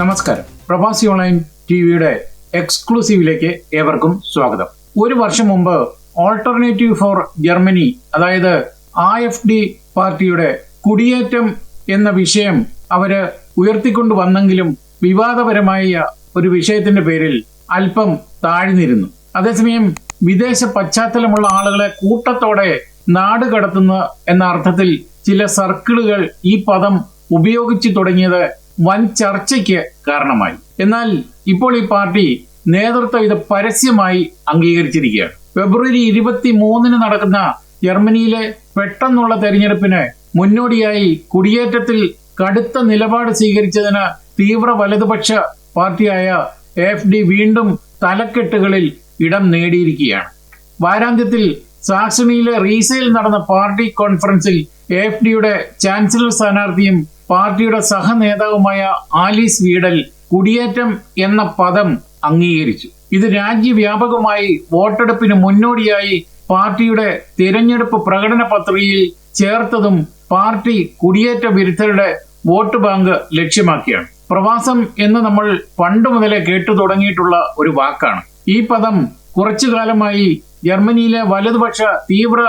നമസ്കാരം. പ്രവാസി online T വിയുടെ എക്സ്ക്ലൂസീവിലേക്ക് ഏവർക്കും സ്വാഗതം. ഒരു വർഷം മുമ്പ് ഓൾട്ടർനേറ്റീവ് ഫോർ ജർമ്മനി അതായത് ആ എഫ് ഡി പാർട്ടിയുടെ കുടിയേറ്റം എന്ന വിഷയം അവർ ഉയർത്തിക്കൊണ്ടു വന്നെങ്കിലും വിവാദപരമായ ഒരു വിഷയത്തിന്റെ പേരിൽ അല്പം താഴ്ന്നിരുന്നു. അതേസമയം വിദേശ പശ്ചാത്തലമുള്ള ആളുകളെ കൂട്ടത്തോടെ നാട് കടത്തുന്ന എന്ന അർത്ഥത്തിൽ ചില സർക്കിളുകൾ ഈ പദം ഉപയോഗിച്ചു തുടങ്ങിയത് വൻ ചർച്ചയ്ക്ക് കാരണമായി. എന്നാൽ ഇപ്പോൾ ഈ പാർട്ടി നേതൃത്വം ഇത് പരസ്യമായി അംഗീകരിച്ചിരിക്കുകയാണ്. ഫെബ്രുവരി ഇരുപത്തി മൂന്നിന് നടക്കുന്ന ജർമ്മനിയിലെ പെട്ടെന്നുള്ള തെരഞ്ഞെടുപ്പിന് മുന്നോടിയായി കുടിയേറ്റത്തിൽ കടുത്ത നിലപാട് സ്വീകരിച്ചതിന് തീവ്ര വലതുപക്ഷ പാർട്ടിയായ എഫ് ഡി വീണ്ടും തലക്കെട്ടുകളിൽ ഇടം നേടിയിരിക്കുകയാണ്. വാരാന്ത്യത്തിൽ സാക്സണിയിലെ റീസയിൽ നടന്ന പാർട്ടി കോൺഫറൻസിൽ എഫ് ഡിയുടെ ചാൻസലർ സ്ഥാനാർത്ഥിയും പാർട്ടിയുടെ സഹനേതാവുമായ ആലീസ് വീഡൽ കുടിയേറ്റം എന്ന പദം അംഗീകരിച്ചു. ഇത് രാജ്യവ്യാപകമായി വോട്ടെടുപ്പിന് മുന്നോടിയായി പാർട്ടിയുടെ തിരഞ്ഞെടുപ്പ് പ്രകടന പത്രികയിൽ ചേർത്തതും പാർട്ടി കുടിയേറ്റ വിരുദ്ധരുടെ വോട്ട് ബാങ്ക് ലക്ഷ്യമാക്കിയാണ്. പ്രവാസം എന്ന് നമ്മൾ പണ്ട് മുതലേ കേട്ടു തുടങ്ങിയിട്ടുള്ള ഒരു വാക്കാണ്. ഈ പദം കുറച്ചു കാലമായി ജർമ്മനിയിലെ വലതുപക്ഷ തീവ്ര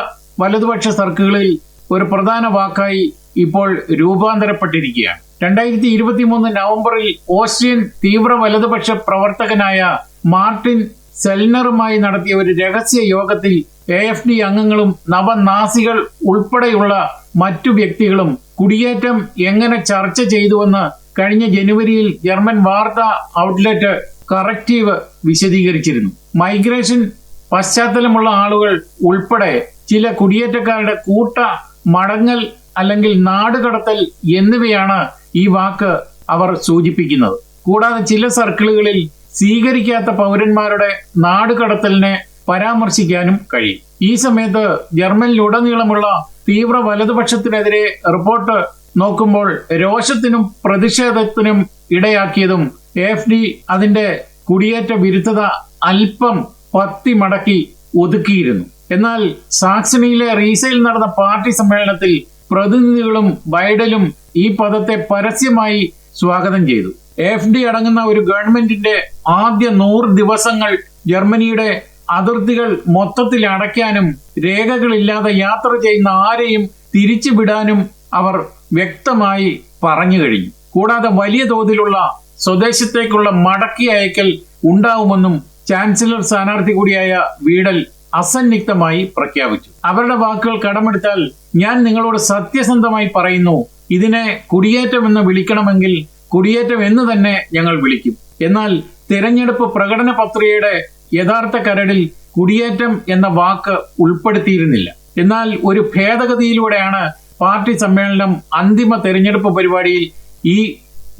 വലതുപക്ഷ സർക്കിളുകളിൽ ഒരു പ്രധാന വാക്കായി ഇപ്പോൾ രൂപാന്തരപ്പെട്ടിരിക്കുകയാണ്. രണ്ടായിരത്തി ഇരുപത്തി മൂന്ന് നവംബറിൽ ഓസ്ട്രിയൻ തീവ്ര വലതുപക്ഷ പ്രവർത്തകനായ മാർട്ടിൻ സെൽനറുമായി നടത്തിയ ഒരു രഹസ്യ യോഗത്തിൽ എ എഫ് ഡി അംഗങ്ങളും നവനാസികൾ ഉൾപ്പെടെയുള്ള മറ്റു വ്യക്തികളും കുടിയേറ്റം എങ്ങനെ ചർച്ച ചെയ്തുവെന്ന് കഴിഞ്ഞ ജനുവരിയിൽ ജർമ്മൻ വാർത്താ ഔട്ട്ലെറ്റ് കറക്റ്റീവ് വിശദീകരിച്ചിരുന്നു. മൈഗ്രേഷൻ പശ്ചാത്തലമുള്ള ആളുകൾ ഉൾപ്പെടെ ചില കുടിയേറ്റക്കാരുടെ കൂട്ട മടങ്ങൽ അല്ലെങ്കിൽ നാടുകടത്തൽ എന്നിവയാണ് ഈ വാക്ക് അവർ സൂചിപ്പിക്കുന്നത്. കൂടാതെ ചില സർക്കിളുകളിൽ സ്വീകരിക്കാത്ത പൗരന്മാരുടെ നാടുകടത്തലിനെ പരാമർശിക്കാനും കഴിയും. ഈ സമയത്ത് ജർമ്മനിലുടനീളമുള്ള തീവ്ര വലതുപക്ഷത്തിനെതിരെ റിപ്പോർട്ട് നോക്കുമ്പോൾ രോഷത്തിനും പ്രതിഷേധത്തിനും ഇടയാക്കിയതും എഫ് ഡി അതിന്റെ കുടിയേറ്റ വിരുദ്ധത അല്പം പത്തി മടക്കി ഒതുക്കിയിരുന്നു. എന്നാൽ സാക്സണിയിലെ റീസയിൽ നടന്ന പാർട്ടി സമ്മേളനത്തിൽ പ്രതിനിധികളും ബൈഡലും ഈ പദത്തെ പരസ്യമായി സ്വാഗതം ചെയ്തു. എഫ് ഡി അടങ്ങുന്ന ഒരു ഗവൺമെന്റിന്റെ ആദ്യ നൂറ് ദിവസങ്ങൾ ജർമ്മനിയുടെ അതിർത്തികൾ മൊത്തത്തിൽ അടയ്ക്കാനും രേഖകളില്ലാതെ യാത്ര ചെയ്യുന്ന ആരെയും തിരിച്ചുവിടാനും അവർ വ്യക്തമായി പറഞ്ഞു കഴിഞ്ഞു. കൂടാതെ വലിയ തോതിലുള്ള സ്വദേശത്തേക്കുള്ള മടക്കി അയക്കൽ ഉണ്ടാവുമെന്നും ചാൻസലർ സ്ഥാനാർത്ഥി കൂടിയായ വീഡൽ അസന്നിഗ്ധമായി പ്രഖ്യാപിച്ചു. അവരുടെ വാക്കുകൾ കടമെടുത്താൽ ഞാൻ നിങ്ങളോട് സത്യസന്ധമായി പറയുന്നു ഇതിനെ കുടിയേറ്റം എന്ന് വിളിക്കണമെങ്കിൽ കുടിയേറ്റം എന്ന് തന്നെ ഞങ്ങൾ വിളിക്കും. എന്നാൽ തിരഞ്ഞെടുപ്പ് പ്രകടന പത്രികയുടെ യഥാർത്ഥ കരടിൽ കുടിയേറ്റം എന്ന വാക്ക് ഉൾപ്പെടുത്തിയിരുന്നില്ല. എന്നാൽ ഒരു ഭേദഗതിയിലൂടെയാണ് പാർട്ടി സമ്മേളനം അന്തിമ തെരഞ്ഞെടുപ്പ് പരിപാടിയിൽ ഈ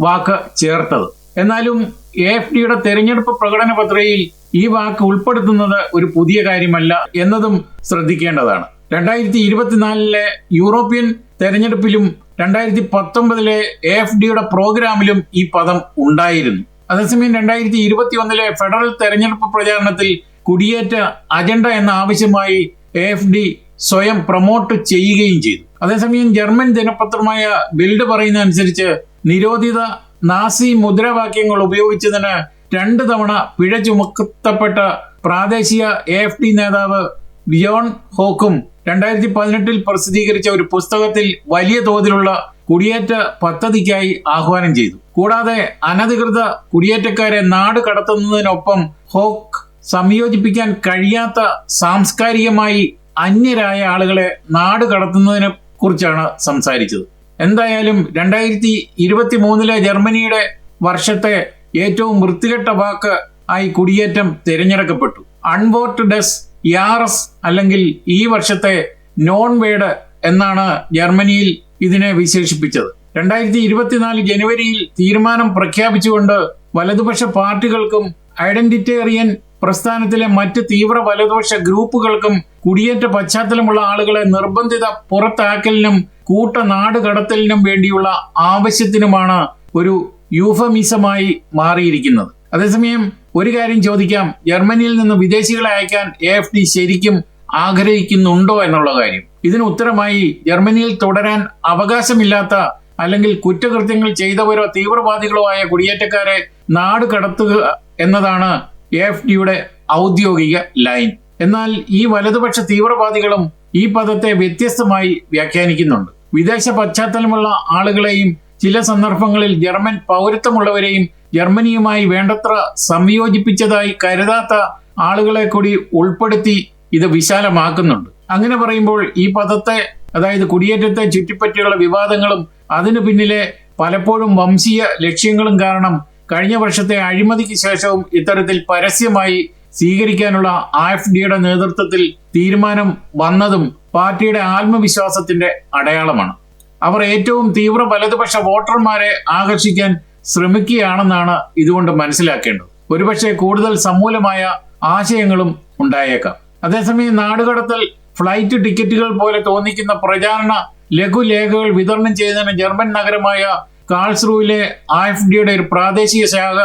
വാക്ക് ചേർത്തത്. എന്നാലും എ എഫ് ഡിയുടെ തെരഞ്ഞെടുപ്പ് പ്രകടന പത്രികയിൽ ഈ വാക്ക് ഉൾപ്പെടുത്തുന്നത് ഒരു പുതിയ കാര്യമല്ല എന്നതും ശ്രദ്ധിക്കേണ്ടതാണ്. രണ്ടായിരത്തി ഇരുപത്തിനാലിലെ യൂറോപ്യൻ തെരഞ്ഞെടുപ്പിലും രണ്ടായിരത്തി പത്തൊമ്പതിലെ എ എഫ് ഡിയുടെ പ്രോഗ്രാമിലും ഈ പദം ഉണ്ടായിരുന്നു. അതേസമയം രണ്ടായിരത്തി ഇരുപത്തി ഒന്നിലെ ഫെഡറൽ തെരഞ്ഞെടുപ്പ് പ്രചാരണത്തിൽ കുടിയേറ്റ അജണ്ട എന്ന ആവശ്യമായി എ എഫ് ഡി സ്വയം പ്രൊമോട്ട് ചെയ്യുകയും ചെയ്തു. അതേസമയം ജർമ്മൻ ദിനപത്രമായ ബിൽഡ് പറയുന്ന അനുസരിച്ച് നിരോധിത നാസി മുദ്രാവാക്യങ്ങൾ ഉപയോഗിച്ചതിന് രണ്ട് തവണ പിഴ ചുമത്തപ്പെട്ട പ്രാദേശിക എ എഫ് ഡി നേതാവ് ബിയോൺ ഹോക്കും രണ്ടായിരത്തി പതിനെട്ടിൽ പ്രസിദ്ധീകരിച്ച ഒരു പുസ്തകത്തിൽ വലിയ തോതിലുള്ള കുടിയേറ്റ പദ്ധതിക്കായി ആഹ്വാനം ചെയ്തു. കൂടാതെ അനധികൃത കുടിയേറ്റക്കാരെ നാട് കടത്തുന്നതിനൊപ്പം ഹോക്ക് സംയോജിപ്പിക്കാൻ കഴിയാത്ത സാംസ്കാരികമായി അന്യരായ ആളുകളെ നാട് കടത്തുന്നതിനെ കുറിച്ചാണ് സംസാരിച്ചത്. എന്തായാലും രണ്ടായിരത്തി ഇരുപത്തി മൂന്നിലെ ജർമ്മനിയുടെ വർഷത്തെ ഏറ്റവും വൃത്തികെട്ട വാക്ക് ആയി കുടിയേറ്റം തിരഞ്ഞെടുക്കപ്പെട്ടു. അൺവോട്ട് ഡെസ് യാറസ് അല്ലെങ്കിൽ ഈ വർഷത്തെ നോൺ വേഡ് എന്നാണ് ജർമ്മനിയിൽ ഇതിനെ വിശേഷിപ്പിച്ചത്. രണ്ടായിരത്തി ഇരുപത്തിനാല് ജനുവരിയിൽ തീരുമാനം പ്രഖ്യാപിച്ചുകൊണ്ട് വലതുപക്ഷ പാർട്ടികൾക്കും ഐഡന്റിറ്റേറിയൻ പ്രസ്ഥാനത്തിലെ മറ്റ് തീവ്ര വലതുപക്ഷ ഗ്രൂപ്പുകൾക്കും കുടിയേറ്റ പശ്ചാത്തലമുള്ള ആളുകളെ നിർബന്ധിത പുറത്താക്കലിനും കൂട്ട നാട് കടത്തലിനും വേണ്ടിയുള്ള ആവശ്യത്തിനുമാണ് ഒരു യൂഫമിസമായി മാറിയിരിക്കുന്നത്. അതേസമയം ഒരു കാര്യം ചോദിക്കാം. ജർമ്മനിയിൽ നിന്ന് വിദേശികളെ അയക്കാൻ എ എഫ് ഡി ശരിക്കും ആഗ്രഹിക്കുന്നുണ്ടോ എന്നുള്ള കാര്യം. ഇതിന് ഉത്തരമായി ജർമ്മനിയിൽ തുടരാൻ അവകാശമില്ലാത്ത അല്ലെങ്കിൽ കുറ്റകൃത്യങ്ങൾ ചെയ്തവരോ തീവ്രവാദികളോ ആയ കുടിയേറ്റക്കാരെ നാട് കടത്തുക എന്നതാണ് എഫ് ഡിയുടെ ഔദ്യോഗിക ലൈൻ. എന്നാൽ ഈ വലതുപക്ഷ തീവ്രവാദികളും ഈ പദത്തെ വ്യത്യസ്തമായി വ്യാഖ്യാനിക്കുന്നുണ്ട്. വിദേശ പശ്ചാത്തലമുള്ള ആളുകളെയും ചില സന്ദർഭങ്ങളിൽ ജർമ്മൻ പൗരത്വമുള്ളവരെയും ജർമ്മനിയുമായി വേണ്ടത്ര സംയോജിപ്പിച്ചതായി കരുതാത്ത ആളുകളെ കൂടി ഉൾപ്പെടുത്തി ഇത് വിശാലമാക്കുന്നുണ്ട്. അങ്ങനെ പറയുമ്പോൾ ഈ പദത്തെ അതായത് കുടിയേറ്റത്തെ ചുറ്റിപ്പറ്റിയുള്ള വിവാദങ്ങളും അതിനു പിന്നിലെ പലപ്പോഴും വംശീയ ലക്ഷ്യങ്ങളും കാരണം കഴിഞ്ഞ വർഷത്തെ അഴിമതിക്ക് ശേഷവും ഇത്തരത്തിൽ പരസ്യമായി സ്വീകരിക്കാനുള്ള ആ എഫ് ഡിയുടെ നേതൃത്വത്തിൽ തീരുമാനം വന്നതും പാർട്ടിയുടെ ആത്മവിശ്വാസത്തിന്റെ അടയാളമാണ്. അവർ ഏറ്റവും തീവ്ര വലതുപക്ഷ വോട്ടർമാരെ ആകർഷിക്കാൻ ശ്രമിക്കുകയാണെന്നാണ് ഇതുകൊണ്ട് മനസ്സിലാക്കേണ്ടത്. ഒരുപക്ഷെ കൂടുതൽ സമൂലമായ ആശയങ്ങളും ഉണ്ടായേക്കാം. അതേസമയം നാടുകടത്തൽ ഫ്ലൈറ്റ് ടിക്കറ്റുകൾ പോലെ തോന്നിക്കുന്ന പ്രചാരണ ലഘുലേഖകൾ വിതരണം ചെയ്യുന്നതിന് ജർമ്മൻ നഗരമായ കാൾസ്റൂവിലെ ആഫ് ഡിയുടെ ഒരു പ്രാദേശിക ശാഖ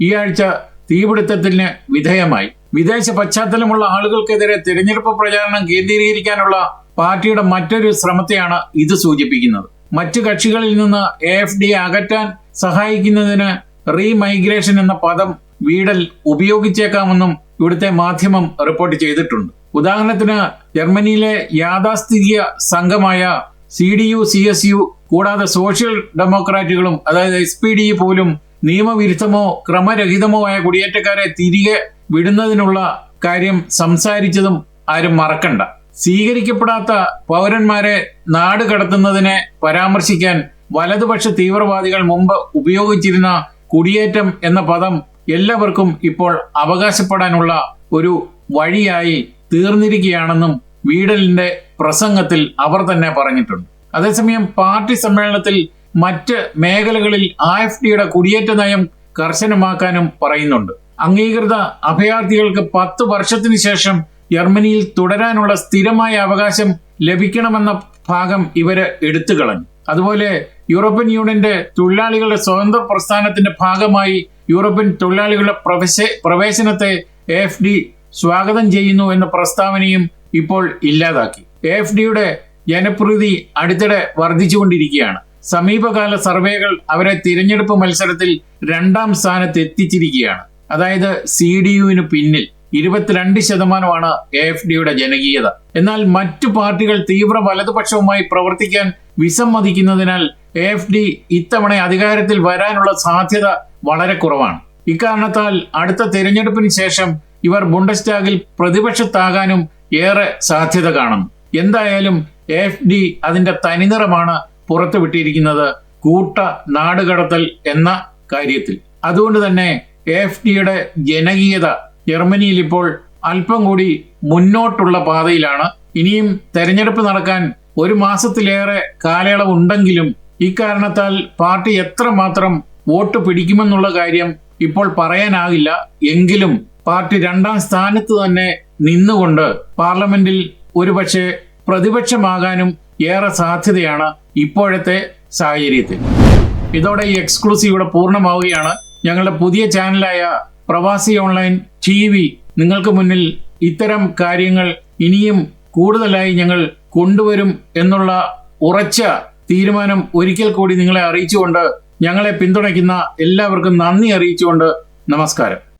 ഈ ആഴ്ച തീപിടുത്തത്തിന് വിധേയമായി. വിദേശ പശ്ചാത്തലമുള്ള ആളുകൾക്കെതിരെ തിരഞ്ഞെടുപ്പ് പ്രചാരണം കേന്ദ്രീകരിക്കാനുള്ള പാർട്ടിയുടെ മറ്റൊരു ശ്രമത്തെയാണ് ഇത് സൂചിപ്പിക്കുന്നത്. മറ്റു കക്ഷികളിൽ നിന്ന് എ എഫ് ഡി അകറ്റാൻ സഹായിക്കുന്നതിന് റീമൈഗ്രേഷൻ എന്ന പദം വീടൽ ഉപയോഗിച്ചേക്കാമെന്നും ഇവിടുത്തെ മാധ്യമം റിപ്പോർട്ട് ചെയ്തിട്ടുണ്ട്. ഉദാഹരണത്തിന് ജർമ്മനിയിലെ യാഥാസ്ഥിതിക സംഘമായ C D U C S U കൂടാതെ സോഷ്യൽ ഡെമോക്രാറ്റുകളും അതായത് എസ് പി ഡി പോലും നിയമവിരുദ്ധമോ ക്രമരഹിതമോ ആയ കുടിയേറ്റക്കാരെ തിരികെ വിടുന്നതിനുള്ള കാര്യം സംസാരിച്ചതും ആരും മറക്കണ്ട. സ്വീകരിക്കപ്പെടാത്ത പൗരന്മാരെ നാട് കടത്തുന്നതിനെ പരാമർശിക്കാൻ വലതുപക്ഷ തീവ്രവാദികൾ മുമ്പ് ഉപയോഗിച്ചിരുന്ന കുടിയേറ്റം എന്ന പദം എല്ലാവർക്കും ഇപ്പോൾ അവകാശപ്പെടാനുള്ള ഒരു വഴിയായി തീർന്നിരിക്കുകയാണെന്നും വീടലിന്റെ പ്രസംഗത്തിൽ അവർ തന്നെ പറഞ്ഞിട്ടുണ്ട്. അതേസമയം പാർട്ടി സമ്മേളനത്തിൽ മറ്റ് മേഖലകളിൽ ആ എഫ് ഡിയുടെ കുടിയേറ്റ നയം കർശനമാക്കാനും പറയുന്നുണ്ട്. അംഗീകൃത അഭയാർത്ഥികൾക്ക് പത്ത് വർഷത്തിനു ശേഷം ജർമ്മനിയിൽ തുടരാനുള്ള സ്ഥിരമായ അവകാശം ലഭിക്കണമെന്ന ഭാഗം ഇവർ എടുത്തു കളഞ്ഞു. അതുപോലെ യൂറോപ്യൻ യൂണിയന്റെ തൊഴിലാളികളുടെ സ്വതന്ത്ര പ്രസ്ഥാനത്തിന്റെ ഭാഗമായി യൂറോപ്യൻ തൊഴിലാളികളുടെ പ്രവേശ പ്രവേശനത്തെ എഫ് ഡി സ്വാഗതം ചെയ്യുന്നു എന്ന പ്രസ്താവനയും ഇപ്പോൾ ഇല്ലാതാക്കി. എഫ് ഡിയുടെ ജനപ്രീതി അടുത്തിടെ വർദ്ധിച്ചുകൊണ്ടിരിക്കുകയാണ്. സമീപകാല സർവേകൾ അവരെ തിരഞ്ഞെടുപ്പ് മത്സരത്തിൽ രണ്ടാം സ്ഥാനത്ത് എത്തിച്ചിരിക്കുകയാണ്. അതായത് സി ഡി യുവിന് പിന്നിൽ. ഇരുപത്തിരണ്ട് ശതമാനമാണ് എ എഫ് ഡിയുടെ ജനകീയത. എന്നാൽ മറ്റു പാർട്ടികൾ തീവ്ര വലതുപക്ഷവുമായി പ്രവർത്തിക്കാൻ വിസമ്മതിക്കുന്നതിനാൽ എ എഫ് ഡി ഇത്തവണ അധികാരത്തിൽ വരാനുള്ള സാധ്യത വളരെ കുറവാണ്. ഇക്കാരണത്താൽ അടുത്ത തിരഞ്ഞെടുപ്പിന് ശേഷം ഇവർ ബുണ്ടസ്റ്റാഗിൽ പ്രതിപക്ഷത്താകാനും ഏറെ സാധ്യത കാണുന്നു. എന്തായാലും എഫ് ഡി അതിന്റെ തനിനിറമാണ് പുറത്തുവിട്ടിരിക്കുന്നത് കൂട്ട നാടുകടത്തൽ എന്ന കാര്യത്തിൽ. അതുകൊണ്ട് തന്നെ എഫ് ഡിയുടെ ജനകീയത ജർമ്മനിയിൽ ഇപ്പോൾ അല്പം കൂടി മുന്നോട്ടുള്ള പാതയിലാണ്. ഇനിയും തെരഞ്ഞെടുപ്പ് നടക്കാൻ ഒരു മാസത്തിലേറെ കാലയളവ് ഉണ്ടെങ്കിലും ഇക്കാരണത്താൽ പാർട്ടി എത്രമാത്രം വോട്ട് പിടിക്കുമെന്നുള്ള കാര്യം ഇപ്പോൾ പറയാനാകില്ല. എങ്കിലും പാർട്ടി രണ്ടാം സ്ഥാനത്ത് തന്നെ നിന്നുകൊണ്ട് പാർലമെന്റിൽ ഒരുപക്ഷെ പ്രതിപക്ഷമാകാനും ഏറെ സാധ്യതയാണ് ഇപ്പോഴത്തെ സാഹചര്യത്തിൽ. ഇതോടെ ഈ എക്സ്ക്ലൂസീവ് ഇവിടെ പൂർണമാവുകയാണ്. ഞങ്ങളുടെ പുതിയ ചാനലായ പ്രവാസി ഓൺലൈൻ ടി വി നിങ്ങൾക്ക് മുന്നിൽ ഇത്തരം കാര്യങ്ങൾ ഇനിയും കൂടുതലായി ഞങ്ങൾ കൊണ്ടുവരും എന്നുള്ള ഉറച്ച തീരുമാനം ഒരിക്കൽ കൂടി നിങ്ങളെ അറിയിച്ചുകൊണ്ട് ഞങ്ങളെ പിന്തുണയ്ക്കുന്ന എല്ലാവർക്കും നന്ദി അറിയിച്ചുകൊണ്ട് നമസ്കാരം.